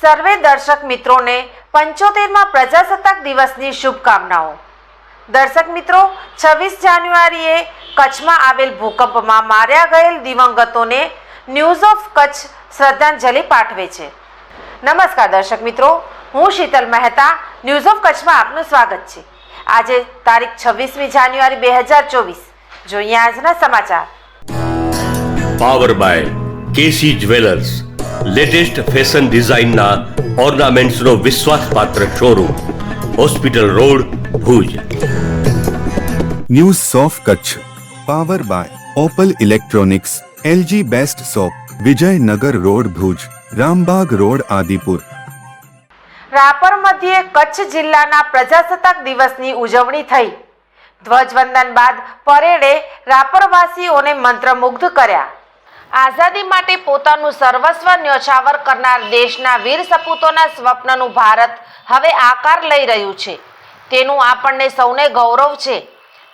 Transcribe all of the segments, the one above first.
સર્વે દર્શક મિત્રોને પંચોતેરમાં પ્રજાસત્તાક દિવસની શુભકામનાઓ. દર્શક મિત્રો, છવ્વીસ જાન્યુઆરીએ કચ્છમાં આવેલ ભૂકંપમાં માર્યા ગયેલ દિવંગતોને ન્યૂઝ ઓફ કચ્છ શ્રદ્ધાંજલિ પાઠવે છે. નમસ્કાર દર્શક મિત્રો, હું શીતલ મહેતા, ન્યૂઝ ઓફ કચ્છમાં આપનું સ્વાગત છે. આજે તારીખ છવ્વીસમી જાન્યુઆરી બે હજાર ચોવીસ. જોઈએ આજના સમાચાર. Power by KC jewellers latest fashion ડિઝાઇનના ઓર્નામેન્ટ્સનો વિશ્વાસપાત્ર showroom hospital road Bhuj. News સોફ Kutch power by Opal electronics LG best shop Vijaynagar road Bhuj Rambagh road Adipur. Rapar મધ્યે કચ્છ જિલ્લાના પ્રજાસત્તાક દિવસની ઉજવણી થઈ. ધ્વજવંદન બાદ પરેડે રાપરવાસીઓને મંત્રમુગ્ધ કર્યા. આઝાદી માટે પોતાનું સર્વસ્વ ન્યોછાવર કરનાર દેશના વીર સપૂતોના સ્વપ્નનું ભારત હવે આકાર લઈ રહ્યું છે. તેનું આપણને સૌને ગૌરવ છે.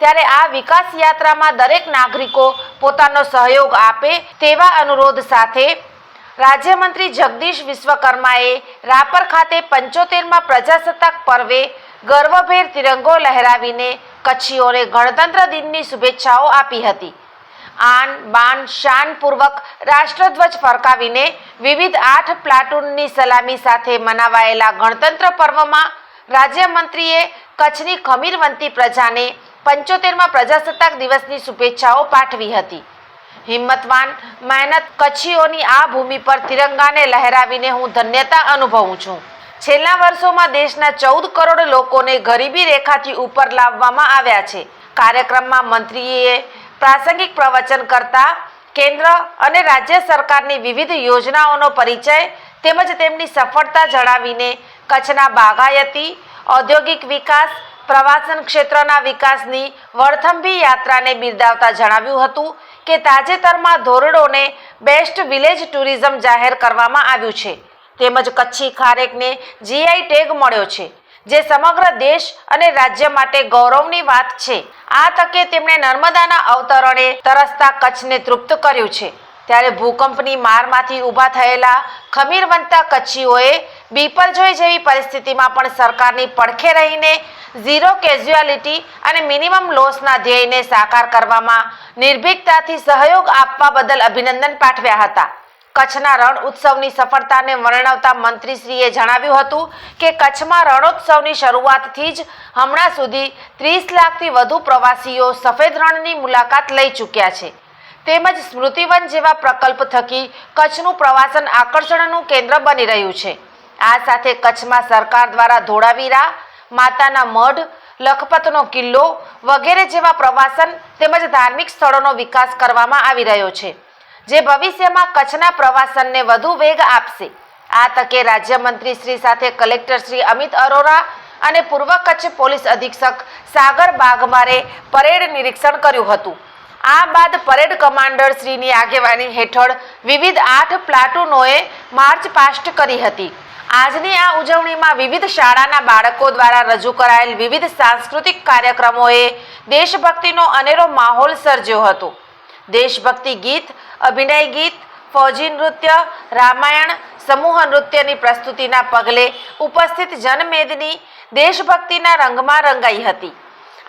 ત્યારે આ વિકાસ યાત્રામાં દરેક નાગરિકો પોતાનો સહયોગ આપે તેવા અનુરોધ સાથે રાજ્યમંત્રી જગદીશ વિશ્વકર્માએ રાપર ખાતે પંચોતેરમાં પ્રજાસત્તાક પર્વે ગર્વભેર તિરંગો લહેરાવીને કચ્છીઓને ગણતંત્ર દિનની શુભેચ્છાઓ આપી હતી. આન, બાન, શાનપૂર્વક રાષ્ટ્રધ્વજ ફરકાવીને વિવિધ આઠ પ્લાટૂનની સલામી સાથે મનાવાયેલા ગણતંત્ર પર્વમાં રાજ્યમંત્રીએ કચ્છની ખમીરવંતી પ્રજાને પંચોતેરમાં પ્રજાસત્તાક દિવસની શુભેચ્છાઓ પાઠવી હતી. હિંમતવાન, મહેનત કચ્છીઓની આ ભૂમિ પર તિરંગાને લહેરાવીને હું ધન્યતા અનુભવું છું. છેલ્લા વર્ષોમાં દેશના ચૌદ કરોડ લોકોને ગરીબી રેખાથી ઉપર લાવવામાં આવ્યા છે. કાર્યક્રમમાં મંત્રીએ પ્રાસંગિક પ્રવચન કરતા કેન્દ્ર અને રાજ્ય સરકારની વિવિધ યોજનાઓનો પરિચય તેમજ તેમની સફળતા જણાવીને કચ્છના બાગાયતી, ઔદ્યોગિક વિકાસ, પ્રવાસન ક્ષેત્રના વિકાસની વળથંભી યાત્રાને બિરદાવતા જણાવ્યું હતું કે તાજેતરમાં ધોરડોને બેસ્ટ વિલેજ ટુરિઝમ જાહેર કરવામાં આવ્યું છે. તેમજ કચ્છી ખારેકને જીઆઈ ટેગ મળ્યો છે. જે સમગ્ર દેશ અને રાજ્ય માટે ગૌરવની વાત છે. આ તકે તેમણે નર્મદાના અવતરણે તરસતા કચ્છને તૃપ્ત કર્યું છે. ત્યારે ભૂકંપની મારમાંથી ઊભા થયેલા ખમીરવંતા કચ્છીઓએ બીપરજોઈ જેવી પરિસ્થિતિમાં પણ સરકારની પડખે રહીને ઝીરો કેઝ્યુઆલિટી અને મિનિમમ લોસના ધ્યેયને સાકાર કરવામાં નિર્ભીકતાથી સહયોગ આપવા બદલ અભિનંદન પાઠવ્યા હતા. કચ્છના રણ ઉત્સવની સફળતાને વર્ણવતા મંત્રીશ્રીએ જણાવ્યું હતું કે કચ્છમાં રણોત્સવની શરૂઆતથી જ હમણાં સુધી ત્રીસ લાખથી વધુ પ્રવાસીઓ સફેદ રણની મુલાકાત લઈ ચૂક્યા છે. તેમજ સ્મૃતિવન જેવા પ્રકલ્પ થકી કચ્છનું પ્રવાસન આકર્ષણનું કેન્દ્ર બની રહ્યું છે. આ સાથે કચ્છમાં સરકાર દ્વારા ધોળાવીરા, માતાના મઢ, લખપતનો કિલ્લો વગેરે જેવા પ્રવાસન તેમજ ધાર્મિક સ્થળોનો વિકાસ કરવામાં આવી રહ્યો છે. જે ભવિષ્યમાં કચ્છના પ્રવાસનને વધુ વેગ આપશે. આ તકે રાજ્યમંત્રી શ્રી સાથે કલેક્ટર શ્રી અમિત અરોરા અને પૂર્વ કચ્છ પોલીસ અધિક્ષક સાગર બાગમારે પરેડ નિરીક્ષણ કર્યું હતું. આ બાદ પરેડ કમાન્ડર શ્રીની આગેવાની હેઠળ વિવિધ આઠ પ્લાટુનોએ માર્ચ પાસ્ટ કરી હતી. આજની આ ઉજવણીમાં વિવિધ શાળાના બાળકો દ્વારા રજૂ કરાયેલ વિવિધ સાંસ્કૃતિક કાર્યક્રમોએ દેશભક્તિનો અનેરો માહોલ સર્જ્યો હતો. દેશભક્તિ ગીત, અભિનય ગીત, ફૌજી નૃત્ય, રામાયણ, સમૂહ નૃત્યની પ્રસ્તુતિના પગલે ઉપસ્થિત જનમેદની દેશભક્તિના રંગમાં રંગાઈ હતી.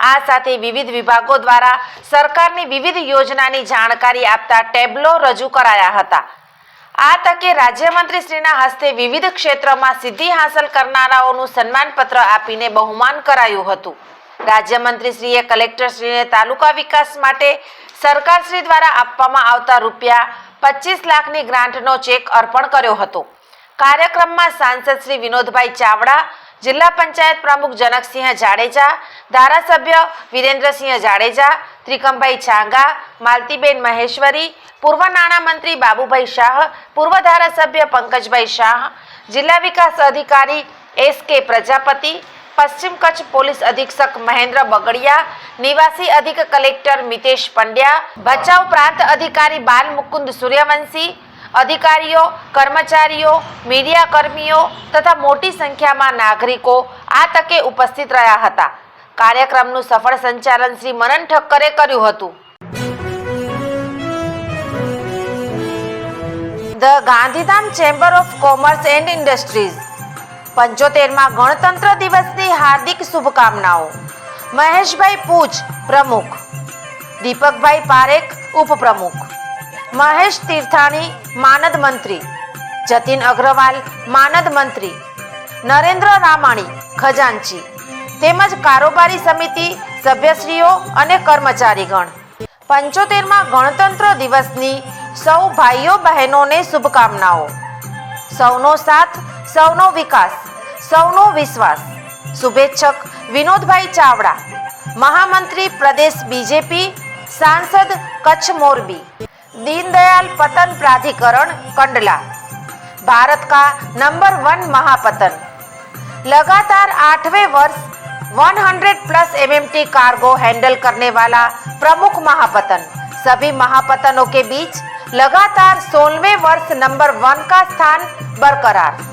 આ સાથે વિવિધ વિભાગો દ્વારા સરકારની વિવિધ યોજનાની જાણકારી આપતા ટેબ્લો રજૂ કરાયા હતા. આ તકે રાજ્યમંત્રી શ્રીના હસ્તે વિવિધ ક્ષેત્રમાં સિદ્ધિ હાંસલ કરનારાઓનું સન્માનપત્ર આપીને બહુમાન કરાયું હતું. રાજ્યમંત્રીશ્રીએ કલેક્ટરશ્રીને તાલુકા વિકાસ માટે સરકારશ્રી દ્વારા આપવામાં આવતા રૂપિયા પચીસ લાખની ગ્રાન્ટનો ચેક અર્પણ કર્યો હતો. કાર્યક્રમમાં સાંસદ શ્રી વિનોદભાઈ ચાવડા, જિલ્લા પંચાયત પ્રમુખ જનકસિંહ જાડેજા, ધારાસભ્ય વિરેન્દ્રસિંહ જાડેજા, ત્રિકમભાઈ છાંગા, માલતીબેન મહેશ્વરી, પૂર્વ નાણામંત્રી બાબુભાઈ શાહ, પૂર્વ ધારાસભ્ય પંકજભાઈ શાહ, જિલ્લા વિકાસ અધિકારી એસ કે પ્રજાપતિ પશ્ચિમ કચ્છ પોલીસ અધિક્ષક મહેન્દ્ર બગડિયા, નિવાસી અધિક કલેક્ટર મિતેશ પંડ્યા, ભચાઉ પ્રાંત અધિકારી બાલ મુકુંદ સૂર્યવંશી, અધિકારીઓ, કર્મચારીઓ, મીડિયા કર્મીઓ તથા મોટી સંખ્યામાં નાગરિકો આ તકે ઉપસ્થિત રહ્યા હતા. કાર્યક્રમનું સફળ સંચાલન શ્રી મનન ઠક્કરે કર્યું હતું. The Gandhidham chamber of commerce and industries. પંચોતેરમાં ગણતંત્ર દિવસની હાર્દિક શુભકામનાઓ. મહેશભાઈ પૂજ પ્રમુખ. દીપકભાઈ પારેખ ઉપપ્રમુખ. મહેશ તીર્થાણી માનદ મંત્રી. જતીન અગ્રવાલ માનદ મંત્રી. નરેન્દ્ર રામાણી ખજાનચી. તેમજ કારોબારી સમિતિ સભ્યશ્રીઓ અને કર્મચારીગણ. પંચોતેરમાં ગણતંત્ર દિવસની સૌ ભાઈઓ બહેનોને શુભકામનાઓ. સૌનો સાથ સૌનો વિકાસ સૌનો વિશ્વાસ શુભેચ્છક વિનોદભાઈ ચાવડા મહામંત્રી પ્રદેશ બીજેપી સાંસદ કચ્છ મોરબી દીનદયાલ પતન प्राधिकरण कंडला भारत का नंबर वन महापतन लगातार आठवें वर्ष 100 प्लस एमएमटी कार्गो हैंडल करने वाला प्रमुख महापतन सभी महापतनों के बीच लगातार सोलहवें वर्ष नंबर वन का स्थान बरकरार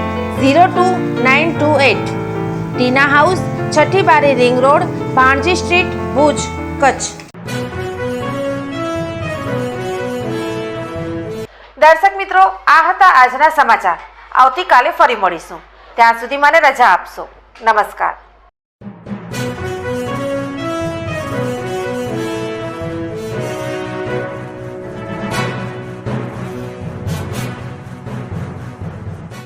zero two nine two eight Tina house છઠ્ઠી બારી ring road Panji street, Bhuj, Kutch. દર્શક મિત્રો, આ હતા આજના સમાચાર. આવતીકાલે ફરી મળીશું. ત્યાં સુધી મને રજા આપશો. નમસ્કાર.